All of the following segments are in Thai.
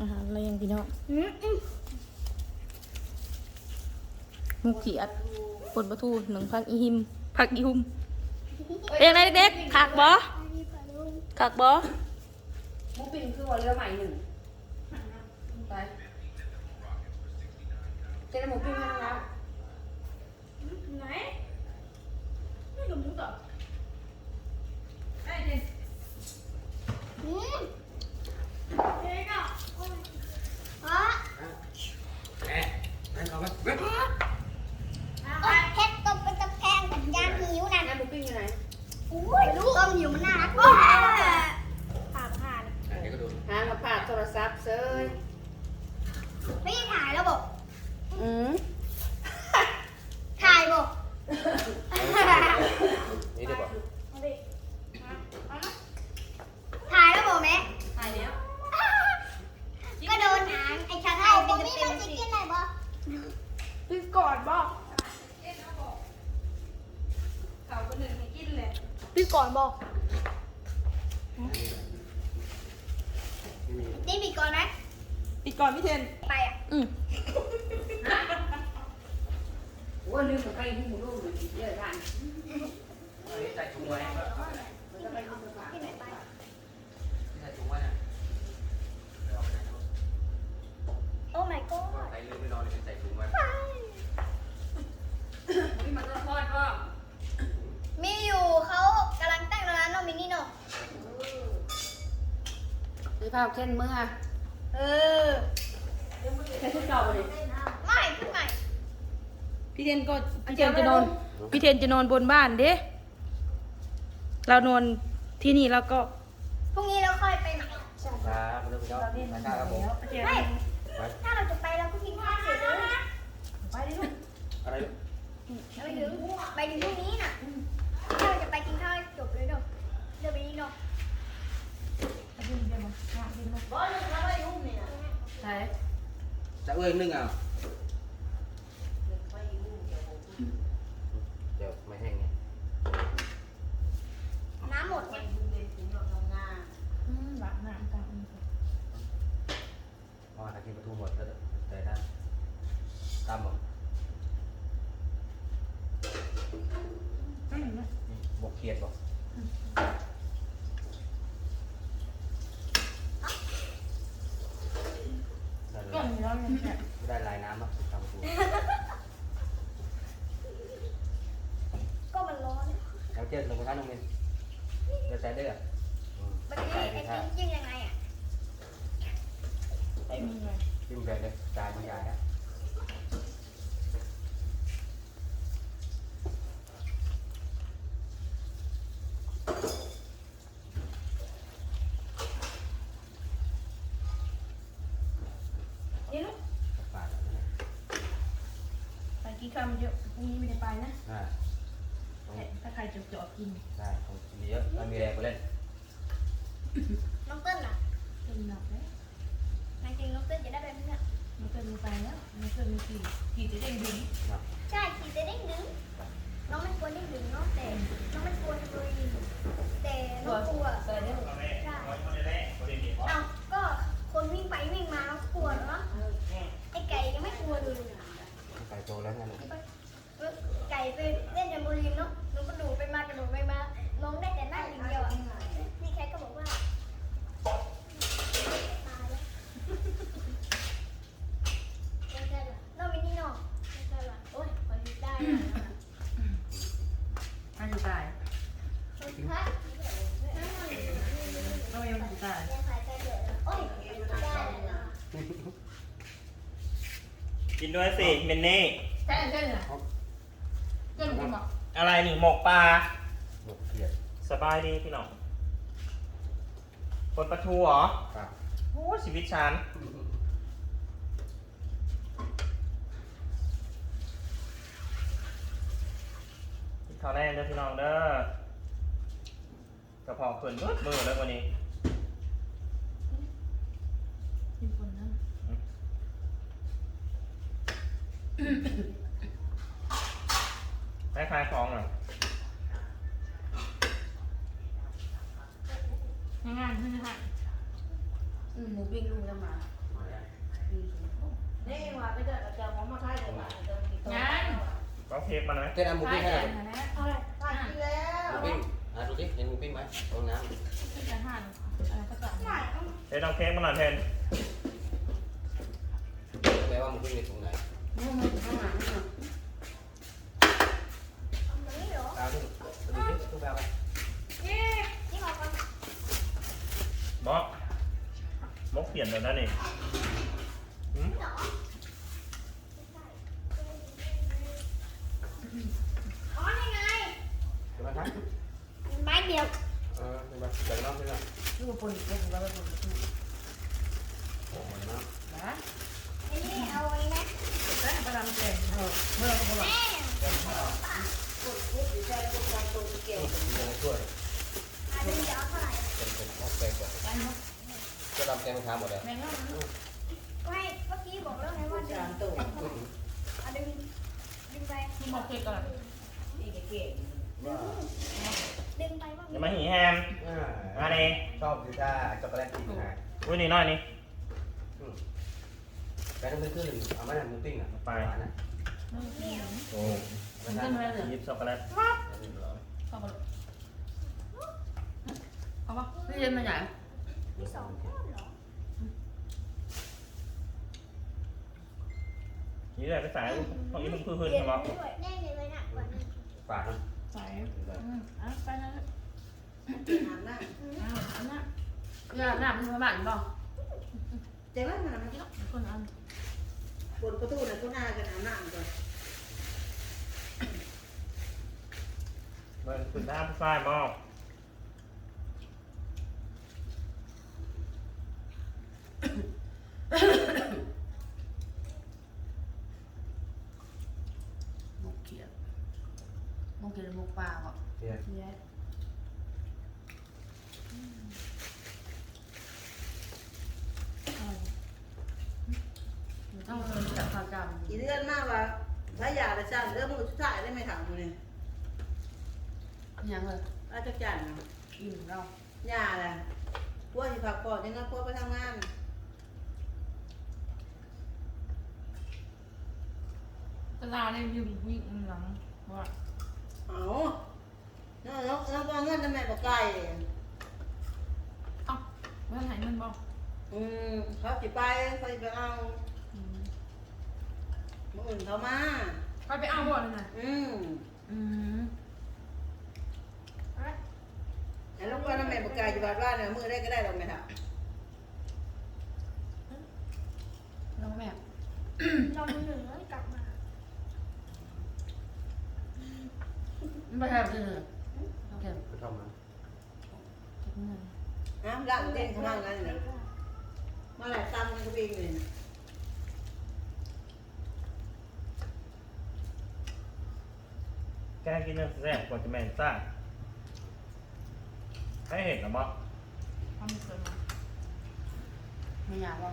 อาหารอะไรยังพี่น้องมอืมหมูเขียดปนประตูหนึ่งพักอีหิมพักอีหุมเป็นยังไงเด็กๆขากบอขากบอมุกปิ้นคือว่าเรือใหม่หนึ่งไปเจ๊หมูปิ้งให้น้อง ไหนไม่กับหมูต่อไอ้เด็ก อืมเด็กอะอ๋อ แม่แม่เอาไหมเว้ย โอ๊ยเพชรตบเป็นตะแพงกับยางหิวนั่น ๆน้ำหมูปิ้งอยู่ไหน อุ้ยต้มหิวมันน่ารักมากผ่านผ่าน อะเดี๋ยวก็ดู หามาผ่าโทร ศัพท์เซยไม่ได้ถ่ายแล้วบอกอืมถ่ายบอกนี่เดี๋ยวบอกถ่ายแล้วบอกแม่ถ่ายแล้วก็โดนหางไอ้ชาไทยเป็นจะเป็นสิกินอะไรบ่พี่ก่อนบ่เขาคนหนึ่งให้กินเลยพี่ก่อนบอก ไม่มีนี่พี่ก่อนนะ ปิดก่อนพี่เทน ไปอะ อืมโอ้ยลืมกับใครที่หมูลูกอยู่เยอะกันอันนี้ใส่ถุงไว้ ที่ไหนไป ใส่ถุงไว้นะเอาไปไหนเอา โอ้ my god ใส่ลืมไม่นอนเลยใส่ถุงไว้ นี่มันต้องทอดก็ มีอยู่เขากำลังตั้งร้านเนาะมินี่เนาะ ซื้อ ข้าวเช่นเมื่อ เออใช้ชุดเก่าเลยไม่ขึ้นใหม่พี่เทนก็พี่เทนจะนอนพี่เทนจะนอนบนบ้านเด้เรานอนที่นี่แล้วก็พรุ่งนี้เราค่อยไปใหม่ครับเริ่มแล้วนะครับผมไม่ถ้าเราจะไปเราก็กินข้าวเสร็จเลยอะไรไปถึงไปถึงพรุ่งนี้น่ะถ้าเราจะไปกินข้าวให้จบเลยเนาะเดี๋ยวไปนี่เนาะ ใช่จะเอ้ยนึ่งอะเดี๋ยวไม่แห้งไงน้ำหมดเนี่ยอืมหลับน้ำกันเพราะว่าถ้ากินปลาทูหมดก็แต่ได้ตามหมดบกเขียดบอกได้เล ก่อน ย อยู่แล้วเนี่ย ได้ลายน้ำอะตามปลาทู ก็มันร้อน แล้ว เจ็ดลงไปท่าน้องมินเดี๋ยวใส่เด้ออืมมันนี่ใส่ไอ้ไปท่าจิ้มยังไงอะไอ้มึงเลยจิ้มไปเลยจานมันใหญ่อะนี่ลูกปาดแล้วเนี่ยไปกินข้าวมันเยอะพรุ่งนี้ไม่ได้ไปนะอ่าต้อง ถ้าใครจะจอดกินได้ต้องกินเยอะมันมีแรงไปเล่นน้องเติ้ลล่ะกินหนักเลยนายจริงน้องเติ้ลจะได้แบบนี้น่ะมันเกินไปแล้วมันเกินมีกี่กี่จะได้ดึงนะใช่ขี่จะได้ดึงน้องไม่ควรได้ดึงเนาะแต่น้องไม่ควรเลยแต่น้องกลัว ใส่ได้หมด ใช่เอาก็คนวิ่งไปวิ่งมาน้องกลัวเนาะไอ้ไก่ยังไม่กลัวเลย ไก่โตแล้วไงลูก ไก่ไปเล่นแจมโบลีนเนาะน้องกระโดดไปมากระโดดไปมา น้องได้แต่นั่งอย่างเดียวอะนี่แค่ก็บอกว่าตายแล้วน้องมินี่เนาะโอ้ยพ อดีได้อันอยู่ตายฮะเรายังอยู่ตายโอ้ยได้แล้วกินด้วยสิ เมนเน่ใช่ใช่เลยเกินกินหรออะไรนี่หมกปลา หมกเขียดสบายดีพี่น้อง คนปลาทูเหรอ ครับ โอ้ชีวิตฉัน ข้าวแรกเด้อพี่น้องเด้อกระเพาะขึ้นเบิดมือแล้ววันนี้กินคนนั้นคล้ายๆของอะง่ายๆง่ายอืมหมูปิ้งลูกจะมาๆนี่ว่าไปเจอกับเจ้าของมาขายเลยว่าเจ้ามีตัว งั้น ก็ เค้กมันไหมเต้นเอาหมูใช่ปิ้งให้แต่หน่อยนะเอาเลยขายกินแล้วหมูปิ้งอะดูดิเห็นหมูปิ้งไหมตรงน้ำจะห่านอะไรก็จะได้เอาเทนเอาเค้กมาหน่อยเทนแปลว่าหมูปิ้งในถุงไหนนี่มันข้างหลังนี่เอาแบบนี้เหรอตามที่ดูดิทุกแบบไปนี่นี่เอาก่อนบอสมกเปลี่ยนแบบนั้นนี่หืม เหรอ อ๋อนี่ไงเดี๋ยวมาทักไม้เดียวเออเดี๋ยวมาเดี๋ยวน้องเดี๋ยวน้องนี่มันปนเป็นว่าเป็นปนโอ้โหน้องนะอ้นี่เอาไว้นะแต่ประดามแกงเออเมื่อเขาบอกแม่พูดพูดอยู่ใจพูดใจตัวเก่งเดี๋ยวช่วยอันนี้จะเอาเท่าไหร่เป็นเป็นข้าวแกงก่อนกันเนาะก็ทำแกงทำหมดแล้วแม่งเนาะไม่เมื่อกี้บอกแล้วไงว่าจางนตัวเอาดึงดึงไป ที่บอกเค้กก่อนนี่เก่งว่าดึงไปว่าอย่ามาหีแฮมอ่ามาเองชอบอยู่ถ้าช็อกโกแลตกินนะอุ้ยนี่น้อยนี่แกงต้องขึ้นเอาไหมหมูปิ้งอะหวานนะโอ้มันขึ้นมาเลยยิบช็อกโกแลตเข้ามาเอาปะพี่เรียนมาไหนมีสองก้อ นเหรอนี่เลยไปสายของนี้มึงพื้นเปพื้นลี่ยนใช่ไหมด้วยแน่เลยนะก่อนนะฝาดนะใส่อืมอะไปนะน้ำหน้าอะอันนั้นน้ำหน้ามันมาบ้านบ่เจ๊ว่ามันมันคนอันบนประตูน่ะก็น่าจะน้ำหนักก่อนมันคุณท่าผู้ชายมอง มุกเขียด มุกเขียดมุกปลาบ่เนี่ยเย้ต้องเรียนจากความจอีเดือนมากว่าถ้าอยากจะจ้างเรื่องมือสุดท้ายได้ไหมถามมึงเนี่ยำยังเลยอาจจะจ้างนะอิ่มเรายาแหละพวกที่พักผ่อนยังไงพวกไปทำงานตลาดเนี่ยยืมวิ่งหลังว่า เอาเนาะเนาะเนาะว่าเงินทำไมบ่ไกลเอ้าเมื่อไหร่เงินบอกอืมเขาสิไปเขาสิไปเอาอืมมื่ออื่นเขามา ไปไปเอาบ่เลยนะอืมอืมไอ้ลูกว่าทำไมบ่ไกลอยู่บ้านว่าเนี่ยมือได้ก็ได้ดอกไหมครับน้องแม่ลองหนึ่งแล้วกลับมา ไม่ใช่ไม่ใช่เลยโอเคไปทำมันเก็บเงินอะล่างเต้นเขามางนั้นเนี่ยมาหลายตังค์ก็เองเลยแกกินเนื้อแซ่บกว่าจะแมนซ่าให้เห็นหรอมั้งทำไม่เคยมาไม่อยากว่า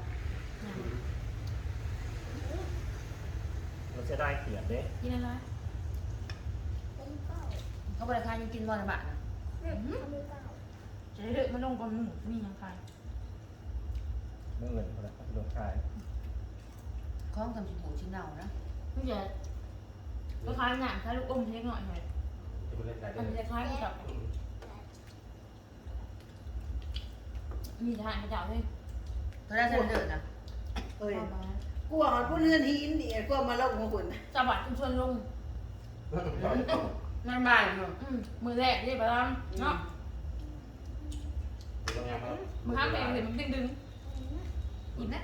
มันจะได้เขียนเด้กินอะไร เขาบริการยังกินบอลบาทนะอืมทำเป็นเก้าจะได้เลือกมันลงก่อนหมูมียังไงเมื่อเงินเขาละโดนขายคล้องทำชิ้นหมูชิ้นเน่านะไม่ใช่ก็คล้ายหนังคล้ายลูกอมเล็กหน่อยหน่อยจะไปเล่นได้เลมันยจะคล้ายกับมีทางกระเจ้าด้วยตอนแรกฉันเดินนะเอ้ยประมาณกลัวมันพูดเรื่องหินดิกลัวมาลงของคุณจังหวัดชุมชนลง มันบ่ายเนาะอืมมือแรกนี่ไปแล้วเนาะตรงนี้ครับมือห้ามเองเห็นมันดึงดึงอีกนะ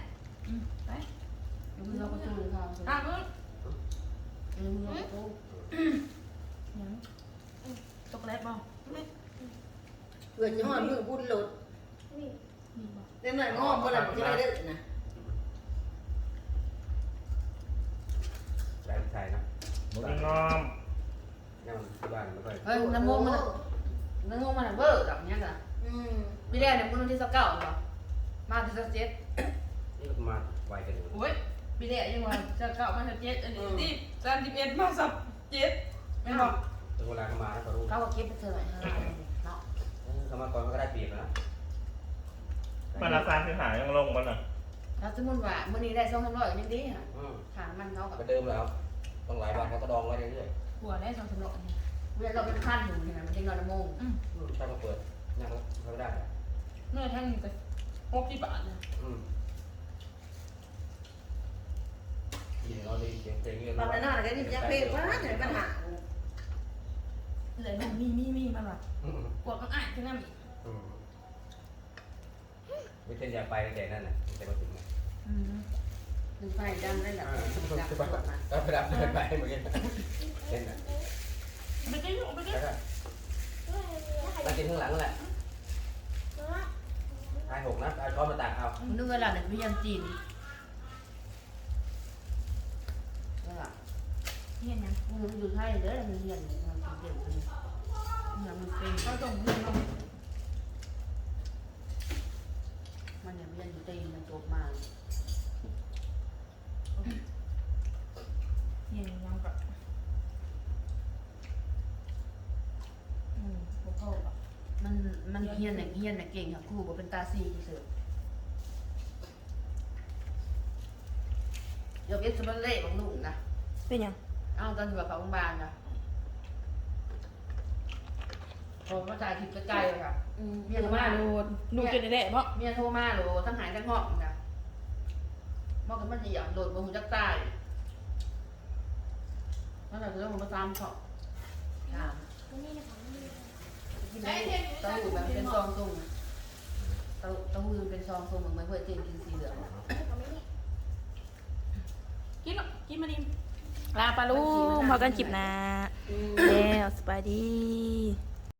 อืมไปเดี๋ยวมึงเราประตูเลยค่ะอะมึงเดี๋ยวมึงเราประตูยังช็อกโกแลตบ้างเกิดจะหอดมือบุญหลุดนี่มีบ้างเต็มหน่อยงอมบ่ล่ะจะได้เด้อนะแรงไทยนะหมูปิ้งงอม นี่มันที่บ้านไม่ค่อยเฮ้ยน้ำมูกมันน้ำมูกมันเบอร์แบบนี้กันอืมพี่แรกเนี่ยมันที่สักเก้าเหรอมาที่สักเจ็ดนี่ก็มาไวกันอยู่โอ้ยปีแรกยังว่าจะเก่ามาสักเจ็ดอันนี้ที่สามสิบเอ็ดมาสักเจ็ดไม่บอกถึงเวลาเขามาแล้วเขารู้เขาก็เก็บไปเถอะเนาะเขามาก่อนเขาก็ได้เปรียบแล้วมาลาซานคือหายังลงมันอะมถ้าสมมติว่ามื้อนี้ได้สองสามร้อยก็ยังดีค่ะอืมถามมันเขาก็ก็เดิมแล้ว ต้องหลายวันเขาก็ดองไว้เรื่อยหัวได้สองสามร้อยเวลาเราเป็นพันอยู่นี่นะมันจะนอนละโมงอืมๆอืมถ้ามาเปิดยังทำไม่ได้อะเมื่อทั้งนี้ไปหกสิบบาทนะอืมยินเราดีเสียงเพลงเงี้ยบางนั้นน่ะก็นี่ยังเพลงว่าไหนปัญหาเลยมันมีมีมีมันแบบอืมปวดมันอ่านขึ้นน้ำอีกอืมไม่ใช่อยากไปตั้งแต่นั้นน่ะตั้งแต่มาถึงน่ะอืม ถึงไฟดำได้หลับอ่าหลับปวดมาแล้วไปรับเดินไปเหมือนกันเล่นน่ะไปกินไปกินแล้วก็มากินข้างหลังนั่นแหละทายหกนะทายช้อนมาตักเอานึกเวลาเนี่ยพยายามจีนนั่นแหละเห็นยังมันอยู่ไทยเด้อมันเรียนมันเรียนมันเนี่ยมันเป็นเขาส่งเงินมามันเนี่ยเรียนอยู่ตีนมันจบมา มันมันเฮียนเนี่ยเฮียนเนี่ยเก่งค่ะครูบอกเป็นตาซีเสือเดี๋ยวเอสบัลเล่บางลูกนะเป็นยังเอาตอนอยู่กับเขาโรงพยาบาลนะผมมาจ่ายทิพย์ใกล้ๆเลยค่ะเมียโทรมาดูดูจนได้เพราะเมียโทรมาโหลทั้งหายทั้งหอกนะมอกกันมันเหยียบโดดบนหูจักใต้นั่นแหละคือเรื่องของมาตามเขาถามนี่นะคะนี่ กินได้เต้าหู้แบบเป็นซองทรงเต้าเต้าหู้เป็นซองทรงเหมือนไม่เคยนกินสีเหลืองกินหรอกินมาดิลาปลาลูกพอกันจิบนะแล้วสบายดี